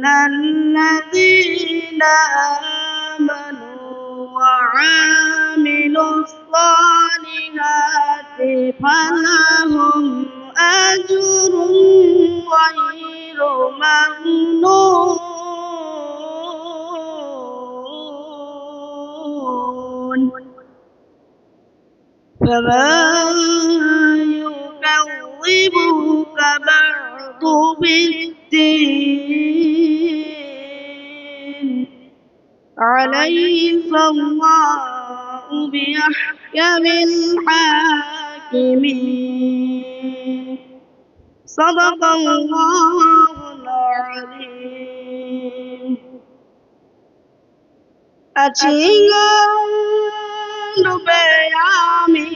إلا الذين آمنوا وعملوا الصالحات فلهم أجر غير ممنون. فما يكذبك بعد بالدين عليس الله بأحكم الحاكمين صدق الله العظيم আছি ডুবে আমি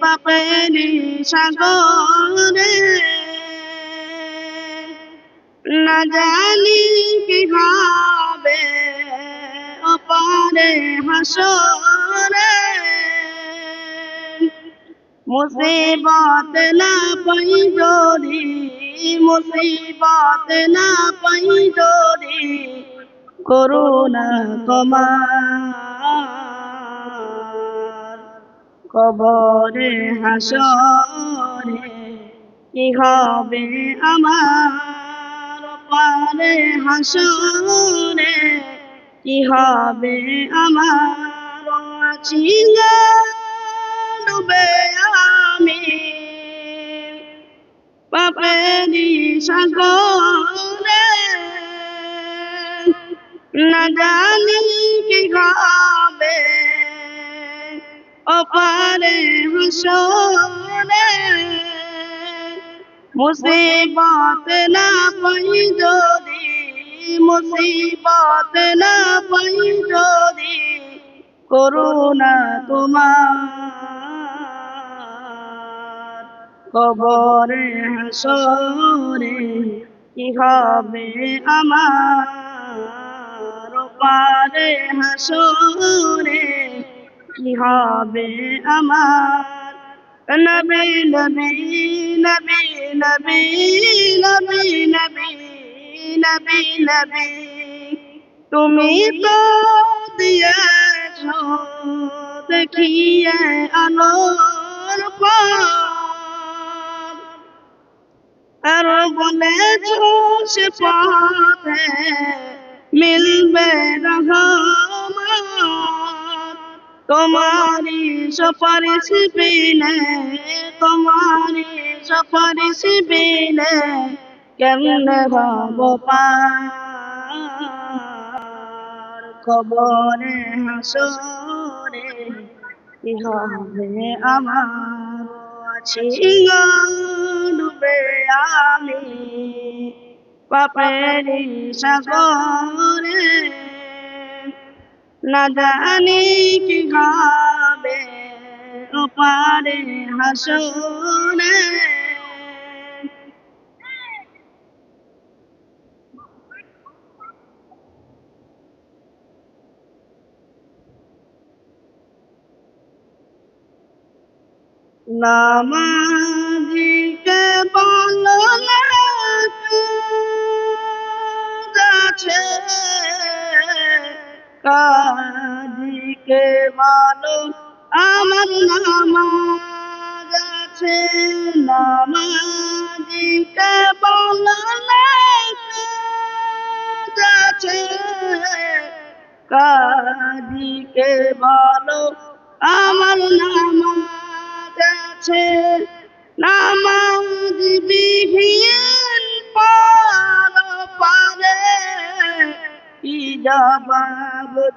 পাপেরি সাগরে না জানি কি হবে অপারে হাসরে। মুসিবত না পাই যদি, মুসিবত না পাই যদি, করুণা তোমার। কবরে হাসরে, কি হবে আমার? পারে হাসরে। কি হবে আমার আছি ডুবে আমি? পাপেরি সাগরে না জানি কি হবে। অপারে হাসরে মুসিবত না পাই যদি মুসিবত না পাই যদি করুণা তোমার। কবরে হাসরে কি হবে আমার? পারে হাসরে কি হবে আমার? নবী নবী নবী নবী নবী নবী নবী নবী তুমি তো দিয়েছ দেখিয়ে আলোর আর বলেছ সে পথে মিলবে রহমত। তোমারি সুপারিশ বিনে তোমারি সুপারিশ বিনে। কেমনে হব পার কবরে হাসরে কি হবে আমার আছি ডুবে আমি পাপেরি সাগরে না জানি কি হবে ওপারে হাসনে নামাজিকে বলো আছে কাজিকে বলো, আমার নামাজ আছে। নামাজিকে বলো আছে কাজিকে বলো, আমার নামাজ আছে নামাজ বিহীন পার পারে। কি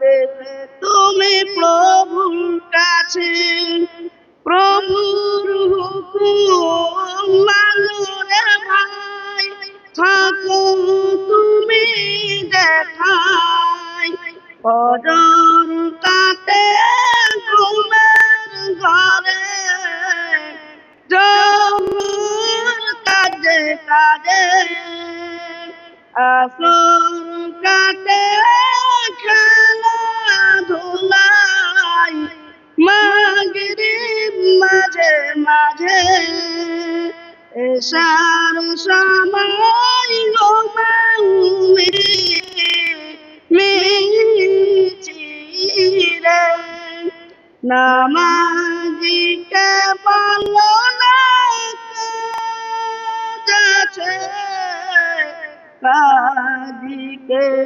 দেবে তুমি প্রভুর কাছে? প্রভুর হুকুম মানো রে ভাই। থাকো তুমি দেখাই। ফজর আসর কাটে খেলা ধুলাই মাগরিব মাঝে মাঝে এসার সময় মিচিরে নামাজিকে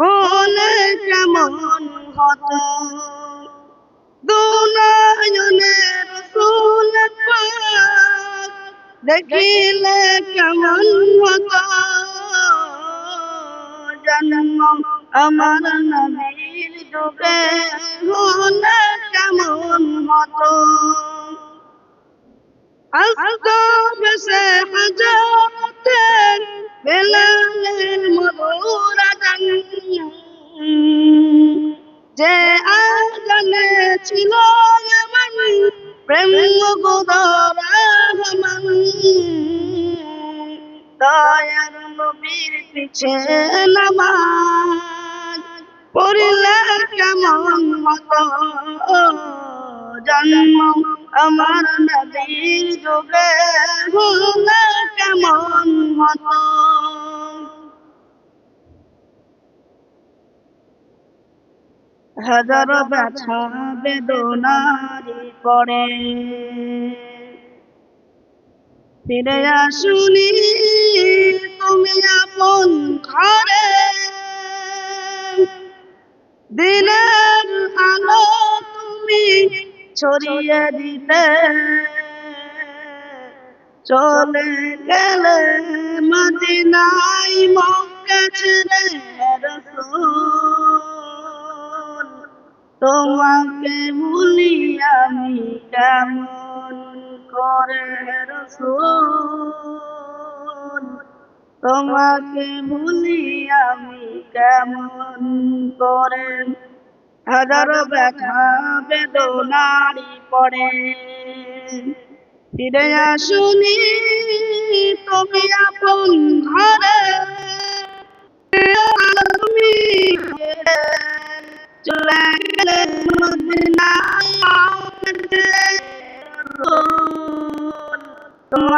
হলে কেমন হতো। দুনয়নে রসুল দেখিলে কেমন হতো। জন্ম আমার নবীর যুগে হলে কেমন হতো। হাজতে বেলালের মধুর যে আজানে ছিল এমন প্রেম গোদরা হমান দয়ার কেমন হতো জন্ম আমার নবীর যুগে হলে কেমন হতো হাজার ব্যথা বেদনারি পড়ে। ফিরে আসুনি তুমি আপন ঘরে। দিনের আলো তুমি ছড়িয়ে দিতে। চলে গেলে মদিনাই মক্কা ছেড়ে। রসুল তোমাকে ভুলি আমি কেমন করে রসুল? তোমাকে ভুলি আমি কেমন করে? হাজার ব্যথা বেদনারি পড়ে। ফিরে আসুনি তুমি আপন ঘরে। তুমি চলে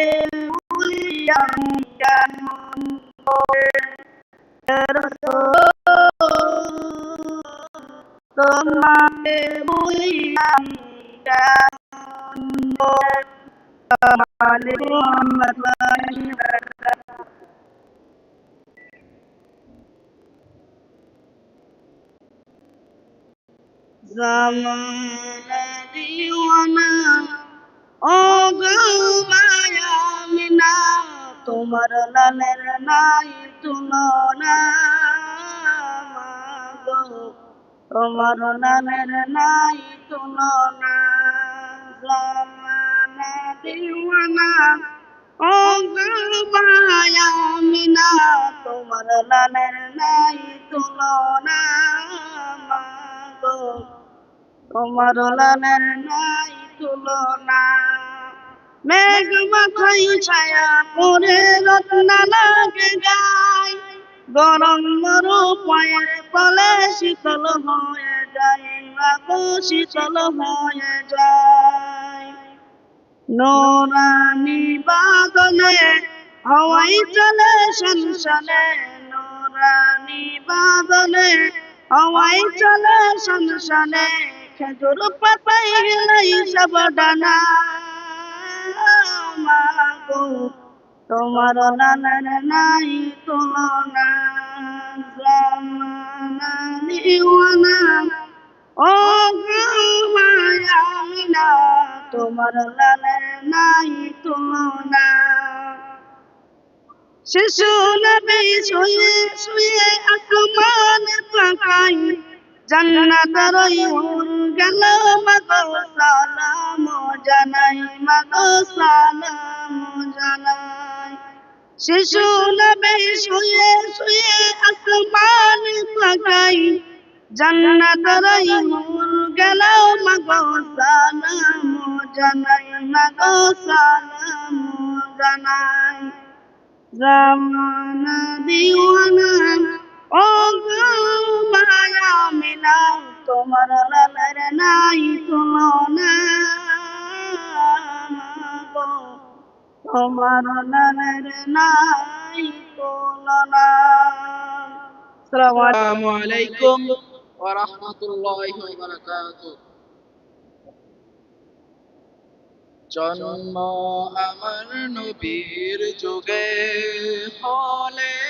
তোমাকে ভুলিয়া কেমন করে তোমাকে ভুলিয়া কেমন করে মালিক মোহাম্মদ জামানা দিওয়ানা ও গো মায়া মিনা তোমার লালের নাই তুলনা তোমার লালের নাই তুলনা জামানা দিওয়ানা, ও গো মায়া মিনা, তোমার লালের নাই তুলনা তোমার লালের নাই তুলনা মেঘ মাথায় ছায়া পরে রত্না লাগে গায় গরম মরু পায়ের তলে শীতল হয়ে যায় মাগো শীতল হয়ে যায় নোরানি বাদলে হওয়াই চলে শনশনে নোরানি বাদলে হওয়াই চলে শনশনে খেজুর পাতাই হিলাই সব ডানা তোমার নানার নাই তুলনা ও মায়া তোমার নাই তুলনা শিশু নবী শুয়ে শুয়ে আসমান তাকাই জান্নাতের হুর গেল মাগো সালাম জানাই মাগো সালাম জানাই। শিশু নবী শুয়ে শুয়ে আসমান তাকাই জান্নাতের হুর গেল মাগো সালাম জানাই মাগো সালাম জানাই। জামানা দিওয়ানা মিনা তোমার লালের নাই তুলনা তোমার লালের নাই তুলনা আলাইকুম ওয়া রাহমাতুল্লাহি ওয়া বারাকাতুহু জন্ম আমার নবীর যুগে হলে